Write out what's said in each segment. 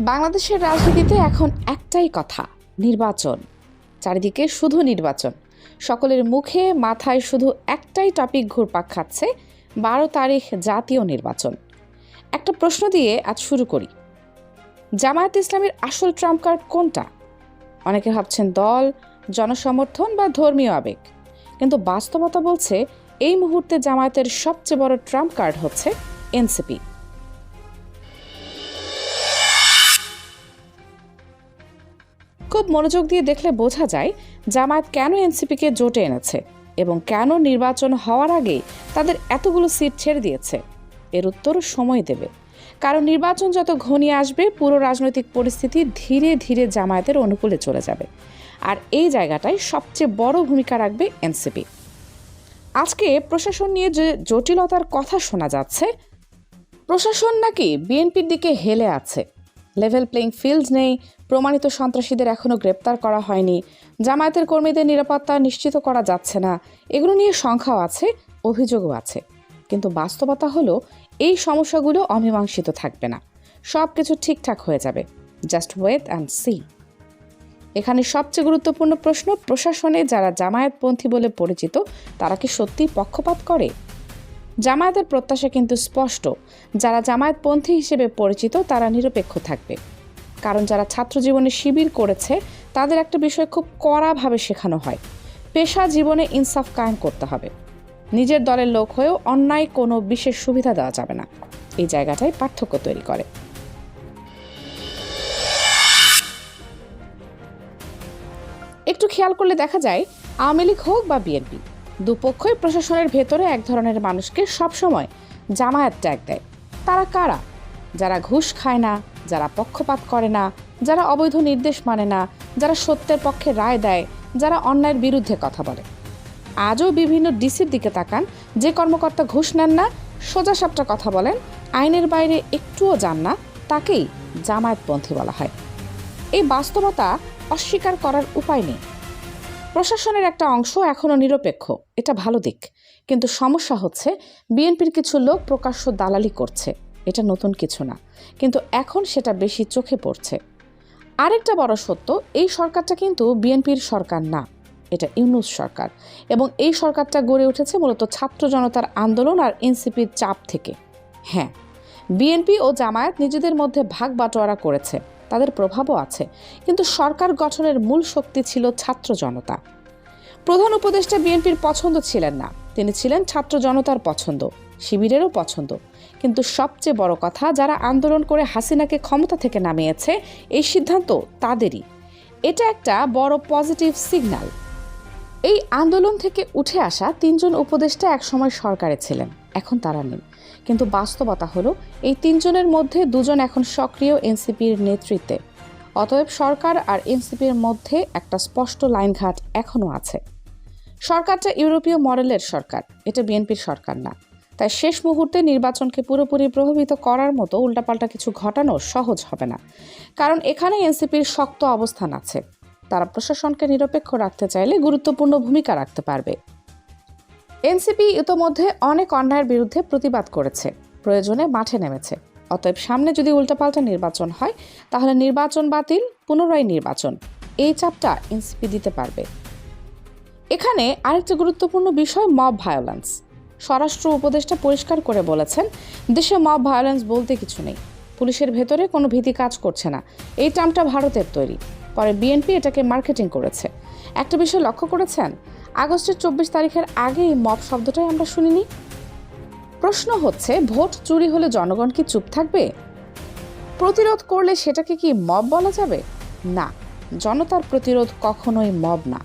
বাংলাদেশের রাজনীতিতে এখন একটাই কথা, নির্বাচন। চারিদিকে শুধু নির্বাচন। সকলের মুখে, মাথায় শুধু একটাই টপিক ঘুরপাক খাচ্ছে, বারো তারিখ জাতীয় নির্বাচন। একটা প্রশ্ন দিয়ে আজ শুরু করি। জামায়াত ইসলামের আসল ট্রাম্প কার্ড কোনটা? অনেকে ভাবছেন দল, জনসমর্থন বা ধর্মীয় আবেগ। কিন্তু বাস্তবতা বলছে, এই মুহূর্তে জামায়াতের সবচেয়ে বড় ট্রাম্প কার্ড হচ্ছে এনসিপি। খুব মনোযোগ দিয়ে দেখলে বোঝা যায় জামায়াত কেন এনসিপিকে জোটে এনেছে এবং কেন নির্বাচন হওয়ার আগে তাদের এতগুলো সিট ছেড়ে দিয়েছে। এর উত্তর সময় দেবে। কারণ নির্বাচন যত ঘনিয়ে আসবে, পুরো রাজনৈতিক পরিস্থিতি ধীরে ধীরে জামায়াতের অনুকূলে চলে যাবে। আর এই জায়গাটায় সবচেয়ে বড় ভূমিকা রাখবে এনসিপি। আজকে প্রশাসন নিয়ে যে জটিলতার কথা শোনা যাচ্ছে, প্রশাসন নাকি বিএনপির দিকে হেলে আছে। লেভেল প্লেইং ফিল্ড নেই, প্রমাণিত সন্ত্রাসীদের এখনও গ্রেপ্তার করা হয়নি। জামায়াতের কর্মীদের নিরাপত্তা নিশ্চিত করা যাচ্ছে না। এগুলো নিয়ে সংখ্যাও আছে, অভিযোগও আছে। কিন্তু বাস্তবতা হলো, এই সমস্যাগুলো অমীমাংসিত থাকবে না। সব কিছু ঠিকঠাক হয়ে যাবে। জাস্ট ওয়েট অ্যান্ড সি এখানে সবচেয়ে গুরুত্বপূর্ণ প্রশ্ন, প্রশাসনে যারা জামায়াতপন্থী বলে পরিচিত, তারা কি সত্যিই পক্ষপাত করে? জামায়াতের প্রত্যাশা কিন্তু স্পষ্ট। যারা জামায়াতপন্থী হিসেবে পরিচিত, তারা নিরপেক্ষ থাকবে। কারণ যারা ছাত্র জীবনে শিবির করেছে, তাদের একটা বিষয় খুব কড়াভাবে শেখানো হয়। পেশা জীবনে ইনসাফ কায়েম করতে হবে। নিজের দলের লোক হয়েও অন্যায় কোনো বিশেষ সুবিধা দেওয়া যাবে না। এই জায়গাটাই পার্থক্য তৈরি করে। একটু খেয়াল করলে দেখা যায়, আওয়ামী লীগ হোক বা বিএনপি দুপক্ষই প্রশাসনের ভেতরে এক ধরনের মানুষকে সবসময় জামায়াত ট্যাগ দেয়। তারা কারা? যারা ঘুষ খায় না, যারা পক্ষপাত করে না, যারা অবৈধ নির্দেশ মানে না, যারা সত্যের পক্ষে রায় দেয়, যারা অন্যায়ের বিরুদ্ধে কথা বলে। আজও বিভিন্ন ডিসির দিকে তাকান, যে কর্মকর্তা ঘুষ নেন না, সোজা সাপটা কথা বলেন, আইনের বাইরে একটুও যান না, তাকেই জামায়াতপন্থী বলা হয়। এই বাস্তবতা অস্বীকার করার উপায় নেই। প্রশাসনের একটা অংশ এখনও নিরপেক্ষ, এটা ভালো দিক। কিন্তু সমস্যা হচ্ছে, বিএনপির কিছু লোক প্রকাশ্য দালালি করছে, এটা নতুন কিছু না। কিন্তু এখন সেটা বেশি চোখে পড়ছে। আরেকটা বড় সত্য, এই সরকারটা কিন্তু বিএনপির সরকার না, এটা ইউনুস সরকার। এবং এই সরকারটা গড়ে উঠেছে মূলত ছাত্র জনতার আন্দোলন আর এনসিপির চাপ থেকে। হ্যাঁ বিএনপি ও জামায়াত নিজেদের মধ্যে ভাগ বাটোয়ারা করেছে। তাদের প্রভাবও আছে, কিন্তু সরকার গঠনের মূল শক্তি ছিল ছাত্র জনতা। প্রধান উপদেষ্টা বিএনপির পছন্দ ছিলেন না, তিনি ছিলেন ছাত্র জনতার পছন্দ, শিবিরেরও পছন্দ। কিন্তু সবচেয়ে বড় কথা, যারা আন্দোলন করে হাসিনাকে ক্ষমতা থেকে নামিয়েছে, এই সিদ্ধান্ত তাদেরই। এটা একটা বড় পজিটিভ সিগন্যাল। এই আন্দোলন থেকে উঠে আসা তিনজন উপদেষ্টা একসময় সরকারে ছিলেন। এখন তারা নেই। কিন্তু বাস্তবতা হলো, এই তিনজনের মধ্যে দুজন এখন সক্রিয় এনসিপির নেতৃত্বে। অতএব সরকার আর এনসিপির মধ্যে একটা স্পষ্ট লাইনঘাট এখনও আছে। সরকারটা ইউরোপীয় মডেলের সরকার, এটা বিএনপির সরকার না। তাই শেষ মুহূর্তে নির্বাচনকে পুরোপুরি প্রভাবিত করার মতো উল্টাপাল্টা কিছু ঘটানো সহজ হবে না। কারণ এখানে এনসিপির শক্ত অবস্থান আছে। তারা প্রশাসনকে নিরপেক্ষ রাখতে চাইলে গুরুত্বপূর্ণ ভূমিকা রাখতে পারবে। এনসিপি ইতোমধ্যে অনেক অন্যায়ের বিরুদ্ধে প্রতিবাদ করেছে। প্রয়োজনে মাঠে নেমেছে। অতএব সামনে যদি উল্টাপাল্টা নির্বাচন হয়, তাহলে নির্বাচন বাতিল, পুনরায় নির্বাচন। এই চাপটা এনসিপি দিতে পারবে। এখানে আরেকটি গুরুত্বপূর্ণ বিষয় মব ভায়োলেন্স স্বরাষ্ট্র উপদেষ্টা পরিষ্কার করে বলেছেন, দেশে মব ভায়োলেন্স বলতে কিছু নেই। পুলিশের ভেতরে কোনো ভীতি কাজ করছে না। এই টার্মটা ভারতের তৈরি। পরে বিএনপি এটাকে মার্কেটিং করেছে। একটা বিষয় লক্ষ্য করেছেন? আগস্টের চব্বিশ তারিখের আগে মব শব্দটাই আমরা শুনিনি? প্রশ্ন হচ্ছে, ভোট চুরি হলে জনগণ কি চুপ থাকবে? প্রতিরোধ করলে সেটাকে কি মব বলা যাবে? না, জনতার প্রতিরোধ কখনোই মব না।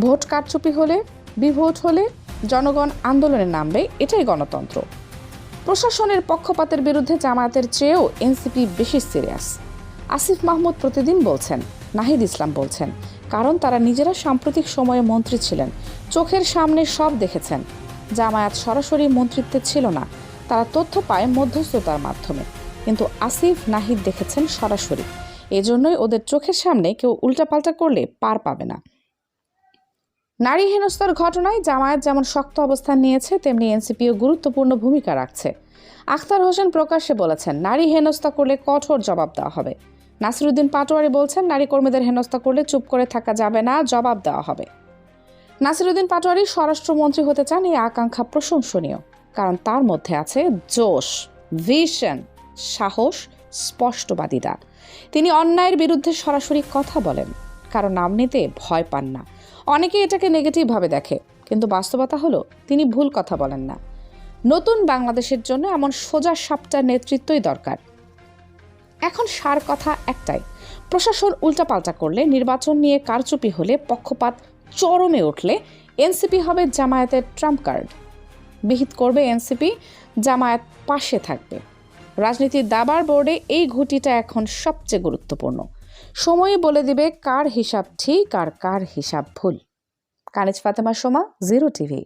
ভোট কারচুপি হলে, বিভোট হলে জনগণ আন্দোলনে নামবে, এটাই গণতন্ত্র। প্রশাসনের পক্ষপাতের বিরুদ্ধে জামায়াতের চেয়েও এনসিপি বেশি সিরিয়াস। আসিফ মাহমুদ প্রতিদিন বলছেন, নাহিদ ইসলাম বলছেন কারণ তারা নিজেরা সাম্প্রতিক সময়ে মন্ত্রী ছিলেন। চোখের সামনে সব দেখেছেন। জামায়াত সরাসরি মন্ত্রিত্বে ছিল না। তারা তথ্য পায় মধ্যস্থতার মাধ্যমে। কিন্তু আসিফ নাহিদ দেখেছেন সরাসরি। এজন্যই ওদের চোখের সামনে কেউ উল্টাপাল্টা করলে পার পাবে না। নারী হেনস্থার ঘটনায় জামায়াত যেমন শক্ত অবস্থান নিয়েছে, তেমনি এনসিপিও গুরুত্বপূর্ণ ভূমিকা রাখছে। আখতার হোসেন প্রকাশ্যে বলেছেন, নারী হেনস্থা করলে কঠোর জবাব দেওয়া হবে। নাসিরুদ্দিন পাটোয়ারি বলছেন, নারী কর্মীদের হেনস্থা করলে চুপ করে থাকা যাবে না, জবাব দেওয়া হবে। নাসিরুদ্দিন পাটোয়ারি স্বরাষ্ট্রমন্ত্রী হতে চান এই আকাঙ্ক্ষা প্রশংসনীয়, কারণ তার মধ্যে আছে জোশ ভিশন সাহস, স্পষ্টবাদিতা। তিনি অন্যায়ের বিরুদ্ধে সরাসরি কথা বলেন কারণ নাম নিতে ভয় পান না। অনেকে এটাকে নেগেটিভভাবে দেখে, কিন্তু বাস্তবতা হলো তিনি ভুল কথা বলেন না। নতুন বাংলাদেশের জন্য এমন সোজা সাপটার নেতৃত্বই দরকার। এখন সার কথা একটাই। প্রশাসন উল্টাপাল্টা করলে, নির্বাচন নিয়ে কারচুপি হলে পক্ষপাত চরমে উঠলে এনসিপি হবে জামায়াতের ট্রাম্প কার্ড। বিহিত করবে এনসিপি, জামায়াত পাশে থাকবে। রাজনীতির দাবার বোর্ডে এই ঘুটিটা এখন সবচেয়ে গুরুত্বপূর্ণ। সময়ই বলে দিবে কার হিসাব ঠিক আর কার হিসাব ভুল। Kaniz Fatema Soma, zero TV.